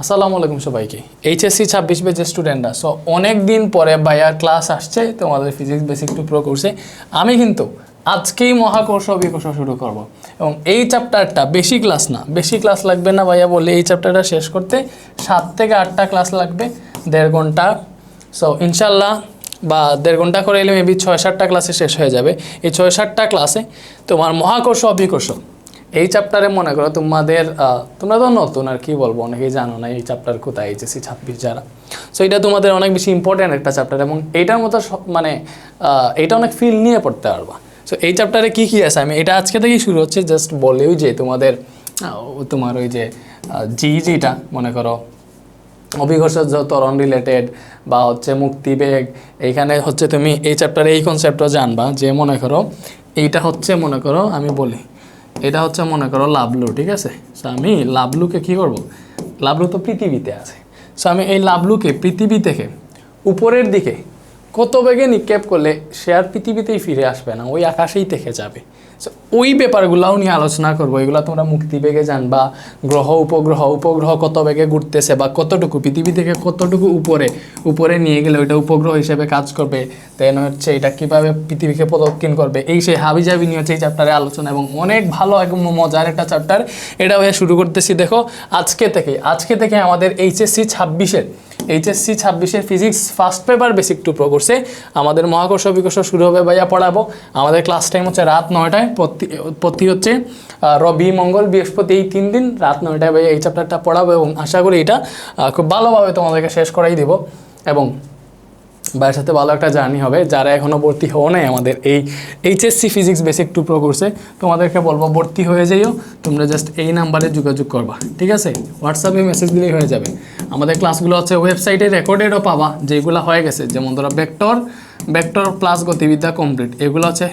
আসসালামু আলাইকুম সবাইকে। এইচএসসি ছাব্বিশ বেজের স্টুডেন্টরা সো অনেক দিন পরে ভাইয়ার ক্লাস আসছে, তোমাদের ফিজিক্স বেসিক টু প্রো কোর্সে আমি কিন্তু আজকেই মহাকর্ষ বিকর্ষ শুরু করব। এবং এই চ্যাপ্টারটা বেশি ক্লাস না। বেশি ক্লাস লাগবে না ভাইয়া বলে এই চ্যাপ্টারটা শেষ করতে সাত থেকে আটটা ক্লাস লাগবে, দেড় ঘণ্টা। সো ইনশাল্লাহ বা দেড় ঘণ্টা করে এলে মেবি ছয় সাতটা ক্লাসে শেষ হয়ে যাবে। এই ছয় সাতটা ক্লাসে তোমার মহাকর্ষ অবিকর্ষ এই চ্যাপ্টারে মনে করো তোমাদের তোমরা তো নতুন, আর কি বলব? অনেকেই জানো না এই চ্যাপ্টার কোথায় এইচএসসি ছাব্বিশ যারা। সো এটা তোমাদের অনেক বেশি ইম্পর্ট্যান্ট একটা চ্যাপ্টার এবং এইটার মতো মানে এটা অনেক ফিল নিয়ে পড়তে পারবা। সো এই চ্যাপ্টারে কী কী আছে? আমি এটা আজকে থেকেই শুরু হচ্ছে জাস্ট বলেও যে তোমাদের তোমার ওই যে জি, জিটা, মনে করো অভিঘর্ষ তরণ রিলেটেড বা হচ্ছে মুক্তিবেগ এইখানে হচ্ছে তুমি এই চ্যাপ্টারে এই কনসেপ্টটা জানবা যে মনে করো, এইটা হচ্ছে মনে করো, আমি বলি এটা হচ্ছে মনে করো লাভলু ঠিক আছে? সো আমি লাভলুকে কি করব? লাভলু তো পৃথিবীতে আছে। সো আমি এই লাভলুকে পৃথিবী থেকে উপরের দিকে কত বেগে নিক্ষেপ করলে সে আর পৃথিবীতেই ফিরে আসবে না, ওই আকাশেই থেকে যাবে। ওই ব্যাপারগুলোও নিয়ে আলোচনা করব। এগুলো তোমরা মুক্তি বেগে জানবা। গ্রহ, উপগ্রহ উপগ্রহ কত বেগে ঘুরতেছে বা কতটুকু, পৃথিবী থেকে কতটুকু উপরে উপরে নিয়ে গেলে ওইটা উপগ্রহ হিসেবে কাজ করবে। দেন হচ্ছে এটা কীভাবে পৃথিবীকে প্রদক্ষিণ করবে। এই সেই হাবি জাবি নিয়ে হচ্ছে এই চ্যাপ্টারে আলোচনা এবং অনেক ভালো একদম মজার একটা চ্যাপ্টার এটা শুরু করতেছি, দেখো, আজকে থেকে আজকে থেকে আমাদের এইচএসসি ছাব্বিশের এইচএসসি ছাব্বিশের physics first paper basic to pro কোর্সে আমাদের মহাকর্ষ বিকর্ষ শুরু হবে ভাইয়া, পড়াবো। আমাদের ক্লাস টাইম হচ্ছে রাত নয়টায়, প্রতি হচ্ছে রবি, মঙ্গল, বৃহস্পতি এই তিন দিন। রাত নয়টায় ভাইয়া এই চ্যাপ্টারটা পড়াবো এবং আশা করি এটা খুব ভালোভাবে তোমাদেরকে শেষ করাই দিব। এবং ভাইয়ের সাথে ভালো একটা জার্নি হবে। যারা এখনও ভর্তি হও নাই আমাদের এই HSC physics basic to pro কোর্সে তোমাদেরকে বলব ভর্তি হয়ে যাইও তোমরা জাস্ট এই নাম্বারে যোগাযোগ করবা, ঠিক আছে? হোয়াটসঅ্যাপে মেসেজ দিলেই হয়ে যাবে। আমাদের ক্লাসগুলো হচ্ছে ওয়েবসাইটে রেকর্ডেডও পাবা, যেগুলো হয়ে গেছে। যেমন ধরো ভেক্টর ভেক্টর প্লাস গতিবিদ্যা কমপ্লিট এগুলো হচ্ছে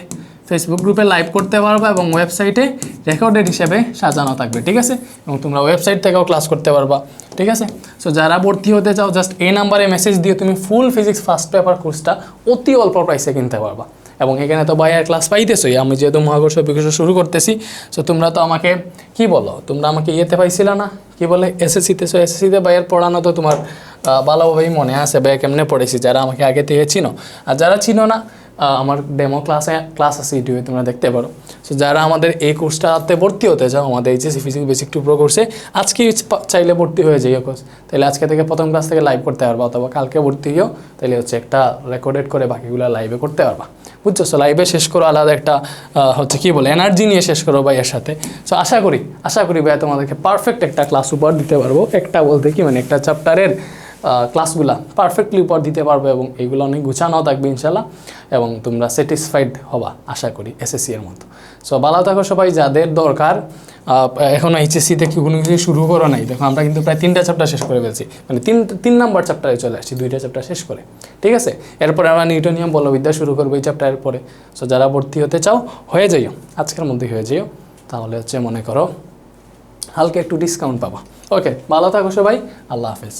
ফেসবুক গ্রুপে লাইভ করতে পারবা এবং ওয়েবসাইটে রেকর্ডেড হিসেবে সাজানো থাকবে, ঠিক আছে? এবং তোমরা ওয়েবসাইট থেকেও ক্লাস করতে পারবা, ঠিক আছে? সো যারা ভর্তি হতে চাও জাস্ট এই নাম্বারে মেসেজ দিয়ে তুমি ফুল ফিজিক্স ফার্স্ট পেপার কোর্সটা অতি অল্প প্রাইসে কিনতে পারবা। এবং এখানে তো বাইরের ক্লাস পাইতেছই। আমি যেহেতু মহাকর্ষ বিকর্ষ শুরু করতেছি সো তোমরা তো আমাকে কি বলো? তোমরা আমাকে ইয়েতে পাইছিল না? কি বলে? এসএসসিতে সো এসএসসিতে বাইয়ের পড়ানো তো তোমার ভালোভাবেই মনে আছে। ভাইয়া কেমনে পড়েছি? যারা আমাকে আগে থেকে চিনো। আর যারা চিনো না আমার ডেমো ক্লাসে ক্লাস আছে ইউটিউবে তোমরা দেখতে পারো। সো যারা আমাদের এই কোর্সটাতে ভর্তি হতে চাও, আমাদের HSC physics basic to pro কোর্সে আজকে চাইলে ভর্তি হয়ে যাই কোর্স তাহলে আজকে থেকে প্রথম ক্লাস থেকে লাইভ করতে পারবা, অথবা কালকে ভর্তি হইও তাহলে হচ্ছে একটা রেকর্ডেড করে বাকিগুলো লাইভে করতে পারবা। বুঝছ? সো লাইভে শেষ করো, আলাদা একটা হচ্ছে কি বলে এনার্জি নিয়ে শেষ করো ভাইয়ের সাথে। সো আশা করি আশা করি ভাই তোমাদেরকে পারফেক্ট একটা ক্লাস উপহার দিতে পারব। একটা বলতে কি মানে একটা চ্যাপ্টারের ক্লাসগুলা পারফেক্টলি উপর দিতে পারবে এবং এইগুলো অনেক গুছানো থাকবে ইনশাল্লাহ এবং তোমরা স্যাটিসফাইড হবা, আশা করি এসএসসি এর মতো। সো ভালো থাকো সবাই, যাদের দরকার এখনও এইচএসসি থেকে কোনো কিছু শুরু করো নাই, দেখো আমরা কিন্তু প্রায় তিনটা চ্যাপ্টার শেষ করে ফেলছি। মানে তিন তিন নম্বর চ্যাপ্টারে চলে আসছি, দুইটা চ্যাপ্টার শেষ করে। ঠিক আছে? এরপরে আমরা নিউটনিয়াম বলবিদ্যা শুরু করব এই চ্যাপ্টারের পরে। সো যারা ভর্তি হতে চাও, হয়ে যাইও। আজকের মধ্যে হয়ে যাইও। তাহলে হচ্ছে মনে করো, হালকা একটু ডিসকাউন্ট পাবা। ওকে ভালো থাকো সবাই, আল্লাহ হাফেজ।